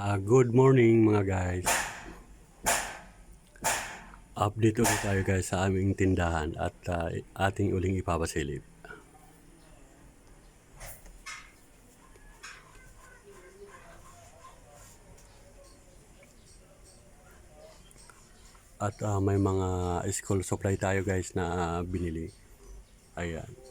Ah, good morning mga guys. Update ulit tayo guys sa aming tindahan at ah, ating uling ipapasilip. At ah, may mga school supply tayo guys na ah, binili. Ayan.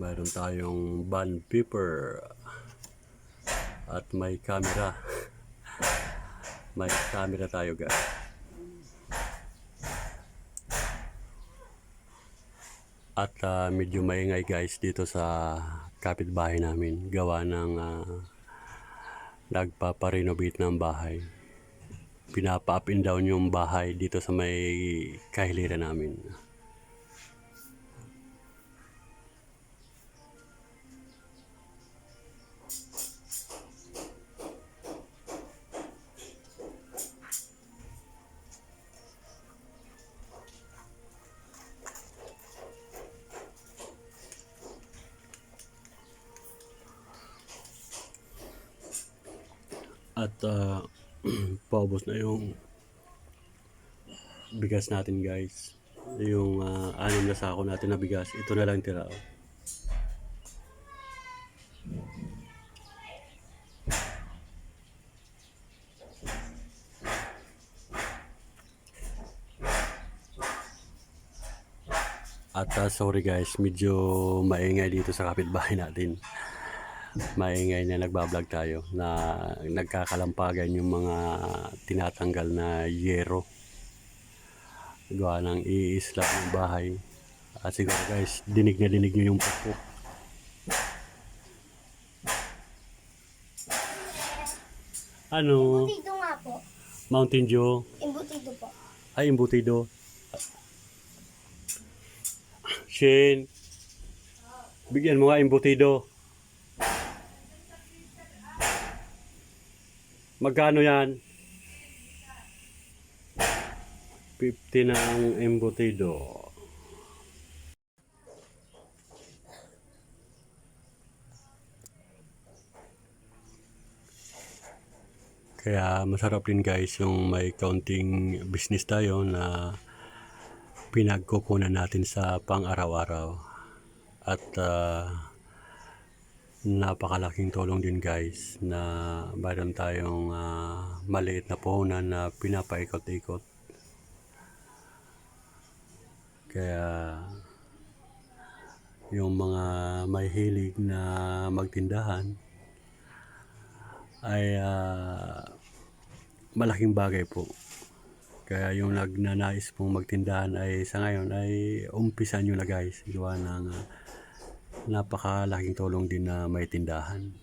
Mayroon tayong band paper at may camera. may camera tayo guys. At ah, medyo maingay guys dito sa kapitbahay namin. Gawa ng ah, nagpaparenovate ng bahay. Pinapa-up and down yung bahay dito sa may kahiliran namin. At ah, paubos na yung bigas natin guys. Yung ah, anim na sako natin na bigas. Ito na lang tira. oh. At ah, sorry guys, medyo maingay dito sa kapitbahay natin maingay na nagbablog tayo na nagkakalampagan yung mga tinatanggal na yero. Gawa ng iisla ng bahay. At siguro guys dinig na dinig nyo yung pukpuk ano? Embutido nga po. Mountain Dew? Embutido po. ay embutido. Shane bigyan mo nga embutido Magkano yan? 50 ng embutido. Kaya masarap din guys yung may counting business tayo na pinagkukunan natin sa pang-araw-araw. At ah, napakalaking tulong din guys na mayroon tayong ah, maliit na puhunan na pinapaikot-ikot. Kaya yung mga may hilig na magtindahan ay ah, malaking bagay po. Kaya yung nagnanais pong magtindahan ay sa ngayon ay umpisa nyo na guys. Gawa ng ah, napakalaking tulong din na may tindahan.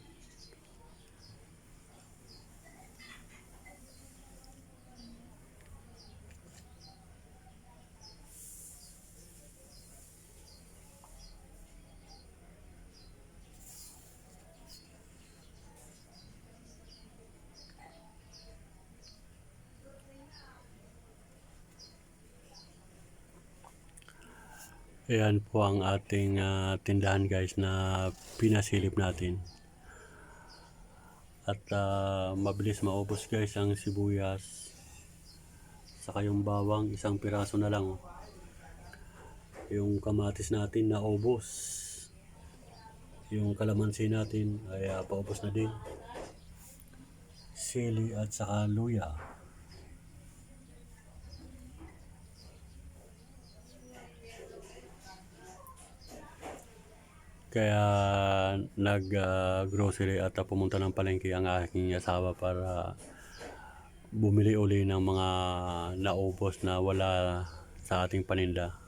Ayan po ang ating ah, tindahan guys na pinasilip natin. At ah, mabilis maubos guys ang sibuyas. Saka yung bawang, isang piraso na lang. oh. Yung kamatis natin na ubos. Yung kalamansi natin ay ah, paubos na din. Sili at saka luya. Kaya nag-grocery at ah, pumunta ng palengke ang aking asawa para bumili uli ng mga naubos na wala sa ating paninda.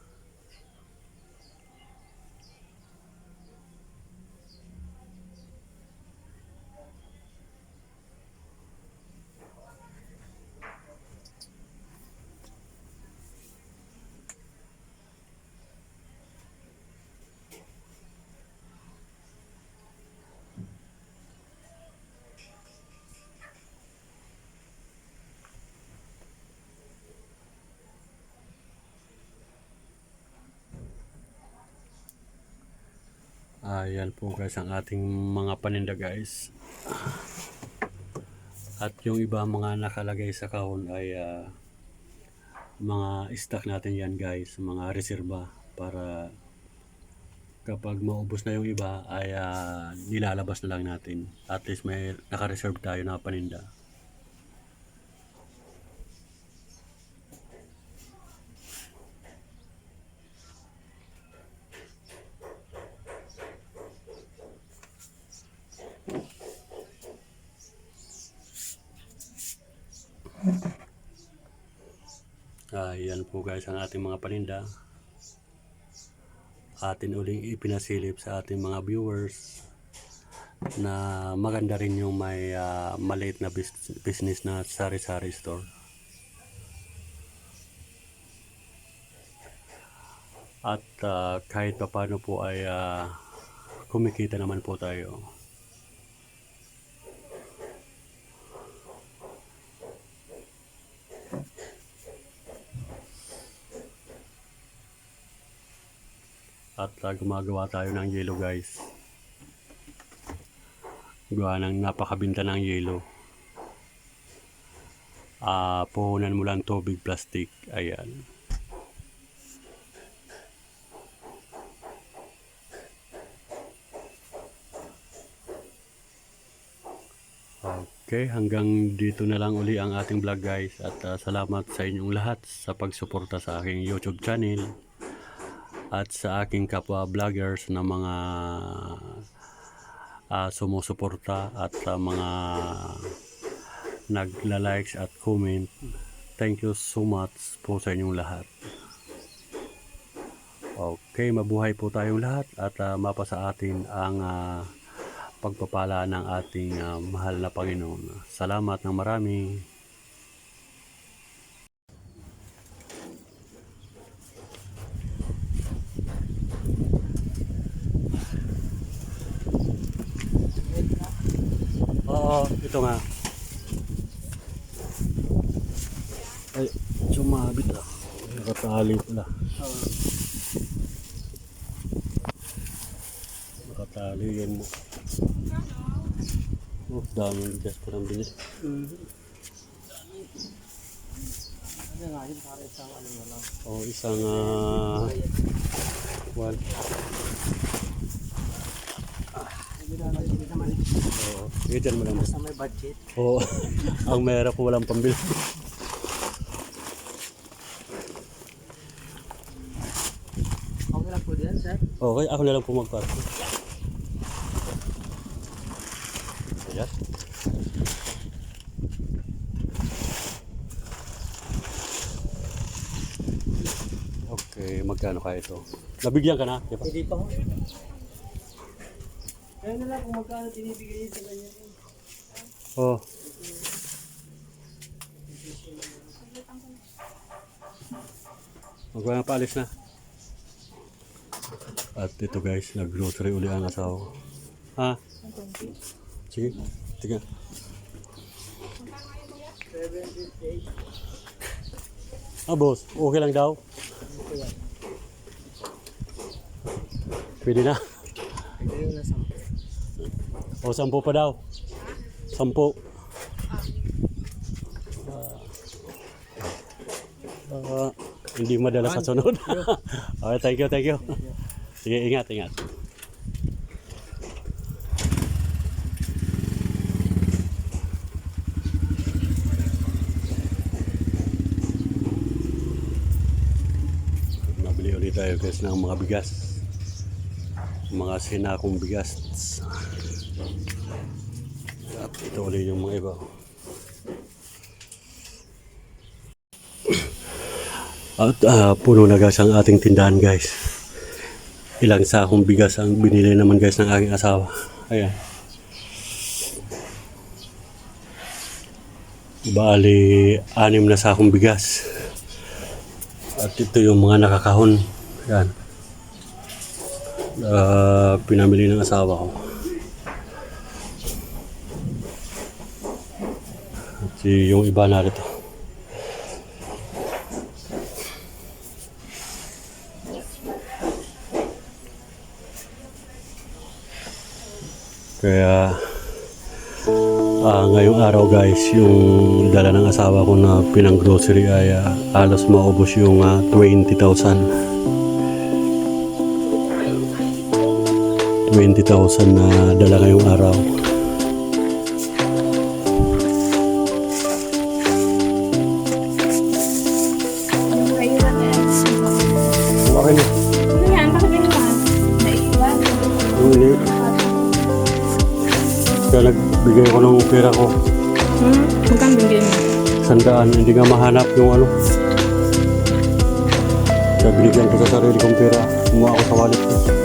Ayan po guys ang ating mga paninda guys. At yung iba mga nakalagay sa kahon ay ah, mga stock natin yan guys, mga reserba para kapag maubos na yung iba ay ah, nilalabas na lang natin. At least may naka-reserve tayo na paninda. Ayan po guys ang ating mga paninda. Atin uling ipinasilip sa ating mga viewers na maganda rin yung may ah, maliit na bus- business na sari-sari store. At ah, kahit paano po ay ah, kumikita naman po tayo. At ah, gumagawa tayo ng yelo guys. Gawa ng napakabinta ng yelo. Ah, puhunan mo lang tubig plastic. Ayan. Okay, hanggang dito na lang uli ang ating vlog guys at ah, salamat sa inyong lahat sa pagsuporta sa aking YouTube channel at sa aking kapwa vloggers na mga ah, sumusuporta at sa mga nagla-likes at comment. Thank you so much po sa inyong lahat. Okay, mabuhay po tayong lahat at ah, mapasa atin ang ah, pagpapala ng ating ah, mahal na Panginoon. Salamat ng marami. Oo, ito nga. Ay, sumabit ah. Nakatali pala. Nakatali yan mo. Oh, daming bigas ko ng bilis. Ano nga yun, para isang ano na lang. Oh, isang ah, one. Naman. Oh, iyan mo lang. Basta may budget. Oo. ang meron ko walang pambili. Okay lang po din, sir. Okay, ako na lang po magparko. Ayan. Okay, magkano kaya ito? Nabigyan ka na, di ba? Hindi pa Kaya na lang kung magkano tinibigay niyo sa ganyan. Oh. Magkano paalis na? At ito guys, nag-grocery uli ang asawa. Ha? Sige, tiga. 758. Ah, boss, okay lang daw? Pwede na. O, sampu pa daw. Sampu. Ah, hindi madala sa sunod. okay, thank you, thank you. Sige, ingat, ingat. Nabili ulit tayo guys ng mga bigas. Mga sinakong bigas. Ito ulit yung mga iba. At ah, puno na guys ang ating tindahan guys. Ilang sakong bigas ang binili naman guys ng aking asawa. Ayan. Bali, anim na sakong bigas. At ito yung mga nakakahon. Yan. Ah, pinamili ng asawa ko. At yung iba narito. Kaya ah, ngayong araw guys, yung dala ng asawa ko na pinang grocery ay ah, alos maubos yung ah, 20,000. 20,000 na dala ngayong araw. Nagbigay ko ng pera ko. Hmm? Magkano binigay mo? Sandaan, hindi nga mahanap yung ano. Kaya binigyan ko sa sarili kong pera. Kumuha ako sa wallet ko.